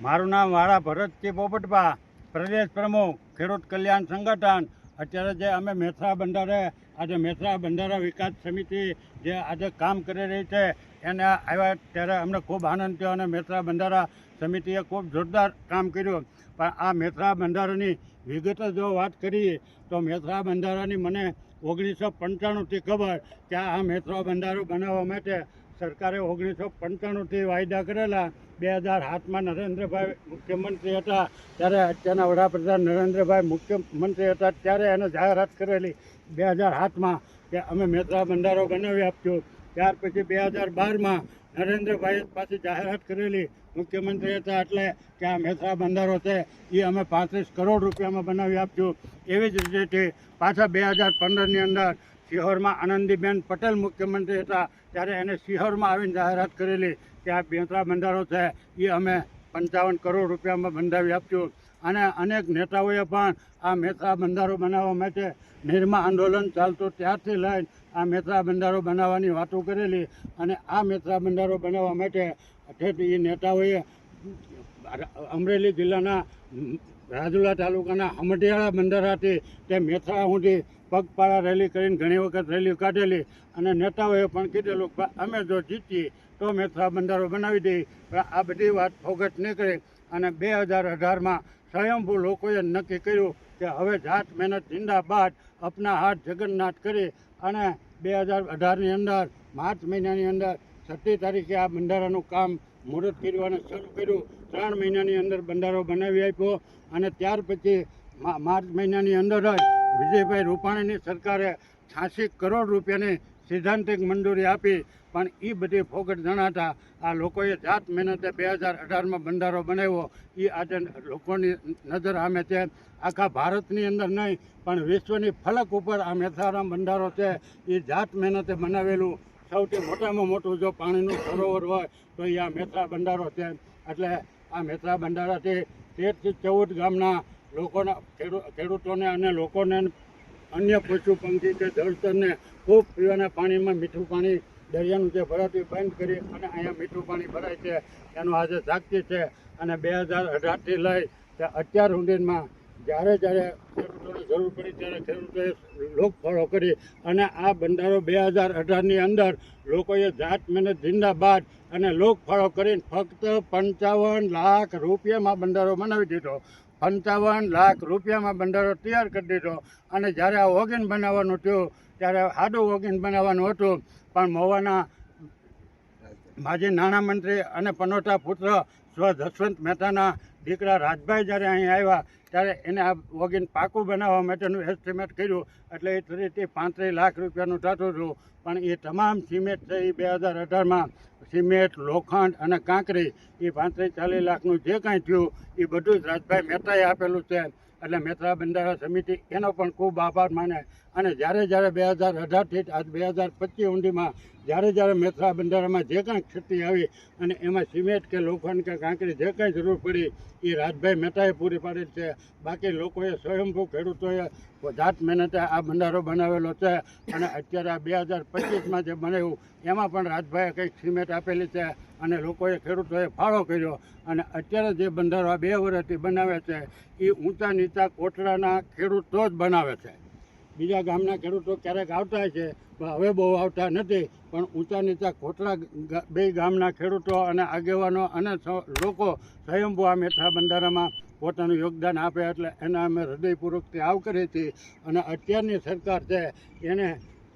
મારું નામ વાળા ભરતજી પોપટભા, પ્રદેશ પ્રમુખ, ખેડૂત કલ્યાણ સંગઠન. અત્યારે જે અમે મેથરા બંધારે, આજે મેથરા બંધારા વિકાસ સમિતિ જે આજે કામ કરી રહી છે, એને આવ્યા ત્યારે અમને ખૂબ આનંદ થયો અને મેથરા બંધારા સમિતિએ ખૂબ જોરદાર કામ કર્યું. પણ આ મેથરા બંધારાની વિગતે જો વાત કરીએ, તો મેથરા બંધારાની મને ઓગણીસો પંચાણુંથી ખબર કે આ મેથરા બંધારો બનાવવા માટે સરકારે ઓગણીસો પંચાણુંથી વાયદા કરેલા. બે હજાર સાતમાં નરેન્દ્રભાઈ મુખ્યમંત્રી હતા, ત્યારે અત્યારના વડાપ્રધાન નરેન્દ્રભાઈ મુખ્યમંત્રી હતા, ત્યારે એને જાહેરાત કરેલી બે હજાર સાતમાં કે અમે મેત્રા બંધારો બનાવી આપશું ત્યાર પછી બે હજાર બારમાં નરેન્દ્રભાઈએ પાછી જાહેરાત કરેલી, મુખ્યમંત્રી હતા એટલે કે આ મેથરા બંધારો છે એ અમે પાંત્રીસ કરોડ રૂપિયામાં બનાવી આપશું એવી જ રીતે પાછા બે હજાર પંદરની અંદર સિહોરમાં આનંદીબેન પટેલ મુખ્યમંત્રી હતા. ત્યારે એને શિહોરમાં આવીને જાહેરાત કરેલી કે આ બેંતરા બંધારો છે, એ અમે પંચાવન કરોડ રૂપિયામાં બંધાવી આપ્યું. અને અનેક નેતાઓએ પણ આ મેથરા બંધારો બનાવવા માટે નિર્મા આંદોલન ચાલતું ત્યારથી લઈને આ મેથરા બંધારો બનાવવાની વાતો કરેલી. અને આ મેથરા બંધારો બનાવવા માટે એ નેતાઓએ અમરેલી જિલ્લાના રાજુલા તાલુકાના હમટિયાળા બંદરાથી તે મેથરા સુધી પગપાળા રેલી કરીને ઘણી વખત રેલી કાઢેલી અને નેતાઓએ પણ કીધેલું કે અમે જો જીતીએ તો મેથરા બંદરો બનાવી દઈએ. પણ આ બધી વાત ફોગટ નીકળી અને બે હજાર અઢારમાં સ્વયંભૂ લોકોએ નક્કી કર્યું કે હવે જાત મહેનત જિંદાબાદ અપના હાથ જગન્નાથ કરી અને બે હજાર અઢારની અંદર માર્ચ મહિનાની અંદર છઠ્ઠી તારીખે આ બંધારાનું કામ મુહૂર્ત કર્યું શરૂ કર્યું. ત્રણ મહિનાની અંદર બંધારો બનાવી આપ્યો અને ત્યાર પછી માર્ચ મહિનાની અંદર જ વિજયભાઈ રૂપાણીની સરકારે છ્યાસી કરોડ રૂપિયાની સિદ્ધાંતિક મંજૂરી આપી. પણ એ બધી ફોગટ જણાતા આ લોકોએ જાત મહેનતે બે હજાર અઢારમાં બંધારો બનાવ્યો. એ આજે લોકોની નજર આમે છે. આખા ભારતની અંદર નહીં, પણ વિશ્વની ફલક ઉપર આ મહેસાણા બંધારો છે. એ જાત મહેનતે બનાવેલું સૌથી મોટામાં મોટું જો પાણીનું સરોવર હોય, તો એ આ મેથરા ભંડારો છે. એટલે આ મેથરા ભંડારાથી તેરથી ચૌદ ગામના લોકોના ખેડૂતોને અને લોકોને અન્ય પશુ પંખી કે જળચરને ખૂબ પીવાના પાણીમાં મીઠું પાણી દરિયાનું જે ભરાતું બંધ કરી અને અહીંયા મીઠું પાણી ભરાય છે. એનું આજે સાક્ષી છે અને બે હજાર અઢારથી લઈ અત્યાર સુધીમાં જ્યારે જ્યારે ખેડૂતોને જરૂર પડી ત્યારે ખેડૂતોએ લોકફળો કરી અને આ બંધારો બે હજાર અઢારની અંદર લોકોએ જાત મહેનત જિંદાબાદ અને લોકફળો કરીને ફક્ત પંચાવન લાખ રૂપિયામાં બંધારો બનાવી દીધો. પંચાવન લાખ રૂપિયામાં બંધારો તૈયાર કરી દીધો. અને જ્યારે આ ઓગિન બનાવવાનું થયું, ત્યારે આડું ઓગિન બનાવવાનું હતું. પણ મોવાના માજી નાણામંત્રી અને પનોટા પુત્ર સ્વ જસવંત મહેતાના દીકરા રાજભાઈ જ્યારે અહીં આવ્યા, ત્યારે એને આ વગીન પાકું બનાવવા માટેનું એસ્ટિમેટ કર્યું. એટલે એ ત્રીસથી પાંત્રીસ લાખ રૂપિયાનું થતું હતું. પણ એ તમામ સિમેન્ટ છે એ બે હજાર અઢારમાં. સિમેન્ટ, લોખંડ અને કાંકરી, એ પાંત્રીસ ચાલીસ લાખનું જે કાંઈ થયું, એ બધું જ રાજભાઈ મહેતાએ આપેલું છે. એટલે મેત્રા બંધારા સમિતિ એનો પણ ખૂબ આભાર માને. અને જ્યારે જ્યારે બે હજાર અઢારથી આજ બે હજાર પચીસ ઊંડીમાં જ્યારે જ્યારે મેથરા બંધારામાં જે કાંઈ ક્ષતિ આવી અને એમાં સિમેન્ટ કે લોખંડ કે કાંકરી જે કાંઈ જરૂર પડી, એ રાજભાઈ મહેતાએ પૂરી પાડેલ છે. બાકી લોકોએ સ્વયંભૂ ખેડૂતોએ જાત મહેનતે આ બંધારો બનાવેલો છે અને અત્યારે આ બે હજાર પચીસમાં જે બનાવ્યું, એમાં પણ રાજભાઈએ કંઈક સિમેન્ટ આપેલી છે અને લોકોએ ખેડૂતોએ ફાળો કર્યો. અને અત્યારે જે બંધારો આ બે વર્ષથી બનાવે છે, એ ઊંચા નીચા કોટડાના ખેડૂતો જ બનાવે છે. બીજા ગામના ખેડૂતો ક્યારેક આવતા છે, પણ હવે બહુ આવતા નથી, પણ ઊંચા નીચા કોટડા બે ગામના ખેડૂતો અને આગેવાનો અને લોકો સ્વયંભૂ આ મેઠા બંધારામાં પોતાનું યોગદાન આપે એટલે એના અમે હૃદયપૂર્વકથી આવકરી હતી અને અત્યારની સરકાર છે, એને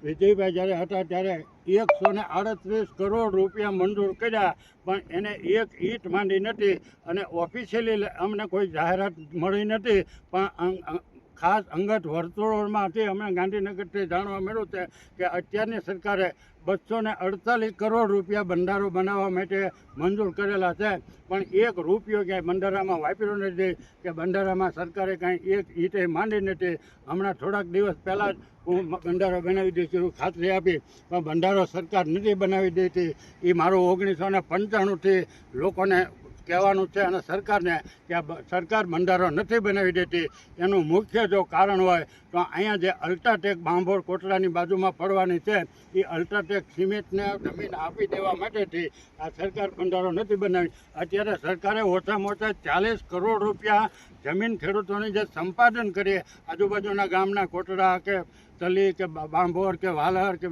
વિજયભાઈ જ્યારે હતા ત્યારે એકસો ને આડત્રીસ કરોડ રૂપિયા મંજૂર કર્યા, પણ એને એક ઈંટ માંડી નથી. અને ઓફિશિયલી અમને કોઈ જાહેરાત મળી નથી, પણ ખાસ અંગત વર્તુળોમાંથી અમે ગાંધીનગરથી જાણવા મળ્યું છે કે અત્યારની સરકારે બસો ને અડતાલીસ કરોડ રૂપિયા બંધારો બનાવવા માટે મંજૂર કરેલા છે. પણ એક રૂપિયો ક્યાંય બંધારામાં વાપર્યો નથી કે બંધારામાં સરકારે કાંઈ એક ઈટે માંડી નથી. હમણાં થોડાક દિવસ પહેલાં જ હું બંધારો બનાવી દઈશ એવું ખાતરી આપી. પણ બંધારો સરકાર નથી બનાવી દેતી. એ મારું ઓગણીસો ને પંચાણુંથી લોકોને કહેવાનું છે અને સરકારને કે સરકાર બંધારો નથી બનાવી દેતી. એનું મુખ્ય જો કારણ હોય તો અહીંયા જે અલ્ટ્રાટેક બાંભોર કોટલાની બાજુમાં પડવાની છે, એ અલ્ટ્રાટેક સિમેન્ટને જમીન આપી દેવા માટેથી આ સરકાર બંધારો નથી બનાવી. અત્યારે સરકારે ઓછામાં ઓછા ચાલીસ કરોડ રૂપિયા જમીન ખેડૂતોની જે સંપાદન કરીએ, આજુબાજુના ગામના કોટડા કે તલી કે બાંભોર કે વાલર કે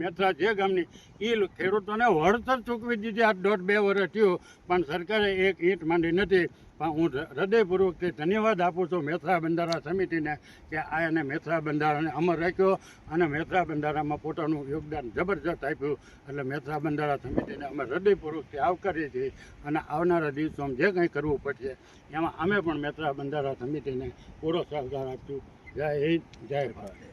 મેથરા જે ગામની એ ખેડૂતોને વળતર ચૂકવી દીધી આ દોઢ બે વર્ષ થયું, પણ સરકારે એક ઈંટ માંડી નથી. પણ હું હૃદયપૂર્વક ધન્યવાદ આપું છું મેથરા બંધારા સમિતિને કે આ એને મેથરા બંધારાને અમર રાખ્યો અને મેથરા બંધારામાં પોતાનું યોગદાન જબરજસ્ત આપ્યું. એટલે મેથરા બંધારા સમિતિને અમે હૃદયપૂર્વકથી આવકારીએ છીએ અને આવનારા દિવસોમાં જે કંઈ કરવું પડશે, એમાં અમે પણ મેથરા બંધારા સમિતિને પૂરો સહકાર આપશું. જય હિન્દ, જય ભારત.